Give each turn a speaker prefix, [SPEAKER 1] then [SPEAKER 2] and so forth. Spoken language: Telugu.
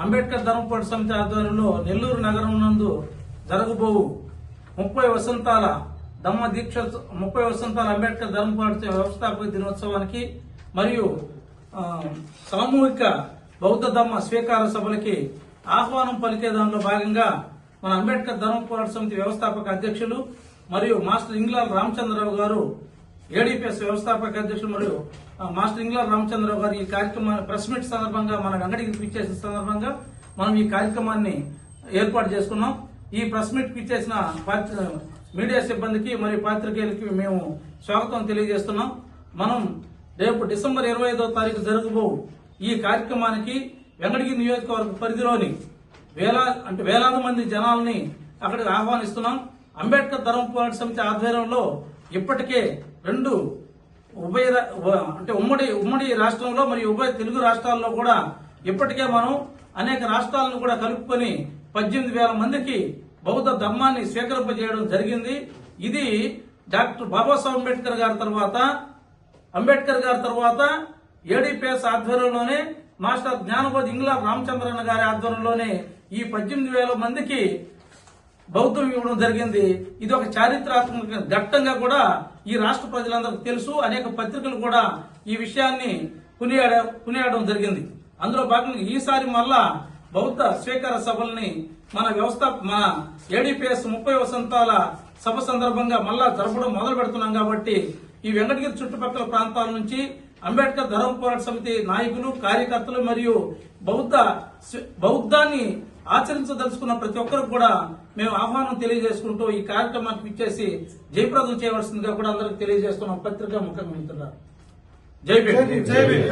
[SPEAKER 1] అంబేద్కర్ ధర్మపాటి సమితి ఆధ్వర్యంలో నెల్లూరు నగరం నందు జరగబోవు ముప్పై వసంతాల ధమ్మ దీక్ష ముప్పై వసంతాల అంబేద్కర్ ధర్మపాటి వ్యవస్థాపక దినోత్సవానికి మరియు సామూహిక బౌద్ధ ధమ్మ స్వీకార సభలకి ఆహ్వానం పలికే దానిలో భాగంగా మన అంబేద్కర్ ధర్మ పోరాట సమితి వ్యవస్థాపక అధ్యక్షులు మరియు మాస్టర్ ఇంగ్లాల్ రామచంద్రరావు గారు ఏడీపీఎస్ వ్యవస్థాపక అధ్యక్షులు మరియు మాస్టర్ ఇంగ్లాల్ రామచంద్రరావు గారు ఈ కార్యక్రమాన్ని ప్రెస్ మీట్ సందర్భంగా మన వెంకటగిరి పిచ్చేసిన సందర్భంగా మనం ఈ కార్యక్రమాన్ని ఏర్పాటు చేసుకున్నాం. ఈ ప్రెస్ మీట్ పిచ్చేసిన పాత్ర- మీడియా సిబ్బందికి మరియు పాత్రికేయులకి మేము స్వాగతం తెలియజేస్తున్నాం. మనం రేపు డిసెంబర్ ఇరవై ఐదో తారీఖు జరగబో ఈ కార్యక్రమానికి వెంకటగిరి నియోజకవర్గ పరిధిలోని వేలా అంటే వేలాది మంది జనాల్ని అక్కడికి ఆహ్వానిస్తున్నాం. అంబేద్కర్ ధర్మ పోరాట సమితి ఆధ్వర్యంలో ఇప్పటికే రెండు ఉభయ అంటే ఉమ్మడి ఉమ్మడి రాష్ట్రంలో మరియు ఉభయ తెలుగు రాష్ట్రాల్లో కూడా ఇప్పటికే మనం అనేక రాష్ట్రాలను కూడా కలుపుకొని పద్దెనిమిది వేల మందికి బౌద్ధ ధర్మాన్ని స్వీకరింపజేయడం జరిగింది. ఇది డాక్టర్ బాబాసాహెబ్ అంబేద్కర్ గారి తర్వాత అంబేద్కర్ గారి తర్వాత ఏడీపీఎస్ ఆధ్వర్యంలోనే మాస్టర్ జ్ఞానబోధి ఇంగ్లా రామచంద్రన్న గారి ఆధ్వర్యంలోనే ఈ పద్దెనిమిది వేల మందికి బౌద్ధం ఇవ్వడం జరిగింది. ఇది ఒక చారిత్రాత్మక ఘట్టంగా కూడా ఈ రాష్ట్ర ప్రజలందరికీ తెలుసు. అనేక పత్రికలు కూడా ఈ విషయాన్ని కొనియాడ కొనియాడడం జరిగింది. అందులో భాగంగా ఈసారి మళ్ళా బౌద్ధ స్వీకార సభల్ని మన వ్యవస్థ మన ఏడీపీఎస్ ముప్పై వసంతాల సభ సందర్భంగా మళ్ళా జరపడం మొదలు పెడుతున్నాం కాబట్టి ఈ వెంకటగిరి చుట్టుపక్కల ప్రాంతాల నుంచి అంబేద్కర్ ధర్మ పోరాట సమితి నాయకులు కార్యకర్తలు మరియు బౌద్ధ బౌద్ధాన్ని ఆచరించదలుచుకున్న ప్రతి ఒక్కరు కూడా మేము ఆహ్వానం తెలియజేసుకుంటూ ఈ కార్యక్రమానికి ఇచ్చేసి జయప్రదం చేయవలసిందిగా కూడా అందరికి తెలియజేస్తున్నాం. పత్రికా ముఖంగా జై భీమ్.
[SPEAKER 2] జై భీమ్.